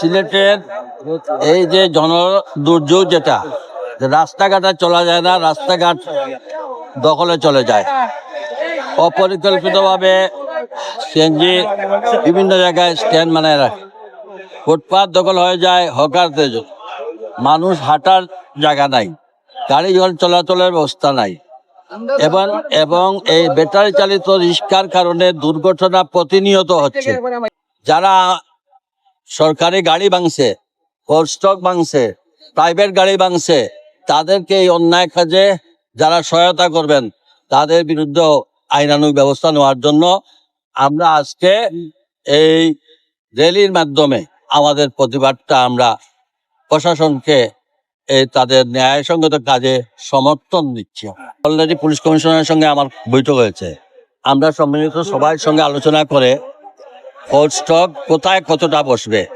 সিলেটের এই যে জন দুর্যোগ যেটা রাস্তাঘাটে চলা যায় না, রাস্তাঘাট দখলে চলে যায়। অপরিকল্পিতভাবে সিএনজি বিভিন্ন জায়গায় স্ট্যান্ড বানায় রাখে। ফুটপাত দখল হয়ে যায় হকারদের। মানুষ হাঁটার জায়গা নাই, গাড়ি চলাচলের ব্যবস্থা নাই। এবং এবং এই ব্যাটারি চালিত রিক্সার কারণে দুর্ঘটনা প্রতিনিয়ত হচ্ছে। যারা সরকারি গাড়ি ভাঙছে স্টক ভাঙছে প্রাইভেট গাড়ি ভাঙছে, তাদেরকে এই অন্যায় কাজে যারা সহায়তা করবেন, তাদের বিরুদ্ধে আইনানুগ ব্যবস্থা নেওয়ার জন্য আমরা আজকে এই র্যালির মাধ্যমে আমাদের প্রতিবাদটা আমরা প্রশাসনকে এই তাদের ন্যায়সঙ্গত কাজে সমর্থন দিচ্ছি। অলরেডি পুলিশ কমিশনারের সঙ্গে আমার বৈঠক হয়েছে। আমরা সম্মিলিত সবার সঙ্গে আলোচনা করে কোল্ড স্টক কোথায় কতটা বসবে?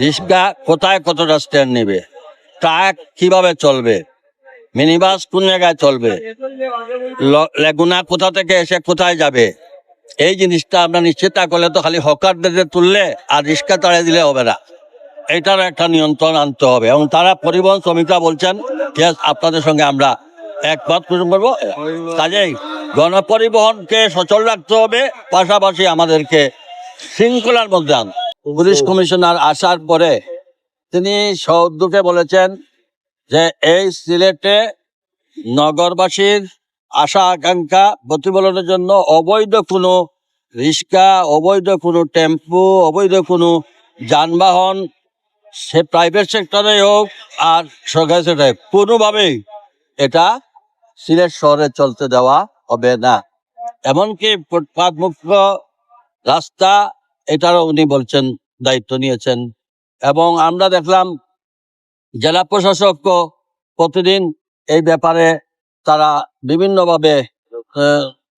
রিক্সা কোথায় কতটা স্ট্যান্ড নেবে? ট্রাক কীভাবে চলবে? মিনি বাস কোন জায়গায় চলবে? লেগুনা কোথা থেকে এসে কোথায় যাবে? এই জিনিসটা আমরা নিশ্চিত করলে তো খালি হকারদের তুললে আর রিক্সা তাড়িয়ে দিলে হবে না। এটার একটা নিয়ন্ত্রণ আনতে হবে এবং তারা পরিবহন শ্রমিকরা বলছেন yes, আপনাদের সঙ্গে আমরা একমত পোষণ করব। কাজেই গণপরিবহনকে সচল রাখতে হবে পাশাপাশি আমাদেরকে শৃঙ্খলার মধ্যে পুলিশ কমিশনার আসার পরে তিনি সৌদ্যোগে বলেছেন যে এই সিলেটে নগরবাসীর আশা আকাঙ্ক্ষা প্রতিফলনের জন্য অবৈধ কোনো রিক্সা অবৈধ কোনো টেম্পু অবৈধ কোনো যানবাহন সে প্রাইভেট সেক্টরে হোক আর সরকারি সেক্টরে কোনোভাবেই এটা সিলেট শহরে চলতে দেওয়া হবে না। এমনকি ফুটপাত মুক্ত রাস্তা, এটারও উনি বলছেন, দায়িত্ব নিয়েছেন। এবং আমরা দেখলাম, জেলা প্রশাসকও প্রতিদিন এই ব্যাপারে তারা বিভিন্নভাবে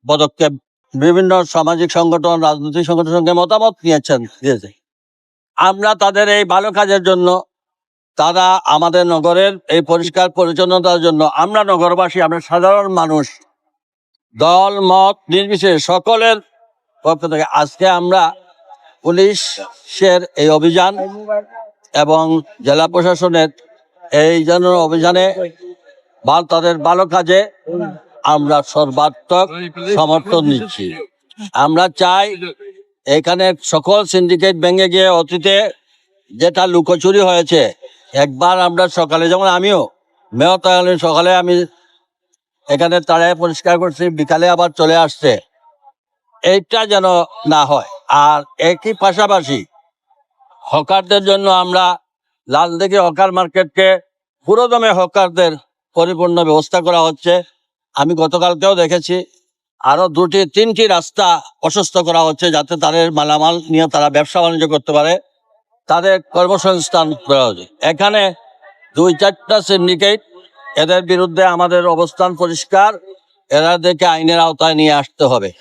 পদক্ষেপ, বিভিন্ন সামাজিক সংগঠন, রাজনৈতিক সংগঠনের সঙ্গে মতামত নিয়েছেন দিয়েছে আমরা তাদের এই ভালো কাজের জন্য, তারা আমাদের নগরের এই পরিষ্কার পরিচ্ছন্নতার জন্য, আমরা নগরবাসী, আমরা সাধারণ মানুষ, দল, মত, নির্বিশেষে সকলের পক্ষ থেকে। আজকে আমরা পুলিশের এই অভিযান এবং জেলা প্রশাসনের এই জন অভিযানে তাদের ভালো কাজে আমরা সর্বাত্মক সমর্থন দিচ্ছি আমরা চাই এখানে সকল সিন্ডিকেট ভেঙে গিয়ে অতীতে যেটা লুকোচুরি হয়েছে, একবার আমরা সকালে, যেমন আমিও মেয়র সকালে আমি এখানে তারাই পরিষ্কার করছি, বিকালে আবার চলে আসছে। এইটা যেন না হয়। আর একই পাশাপাশি হকারদের জন্য আমরা লালদিঘি হকার মার্কেটকে পুরোদমে হকারদের পরিপূর্ণ ব্যবস্থা করা হচ্ছে। আমি গতকালকেও দেখেছি, আরও দুটি, তিনটি রাস্তা অসুস্থ করা হচ্ছে যাতে তাদের মালামাল নিয়ে তারা ব্যবসা বাণিজ্য করতে পারে। তাদের কর্মসংস্থান করা হচ্ছে এখানে দুই, চারটা সিন্ডিকেট এদের বিরুদ্ধে আমাদের অবস্থান পরিষ্কার। এরা দেখে আইনের আওতায় নিয়ে আসতে হবে।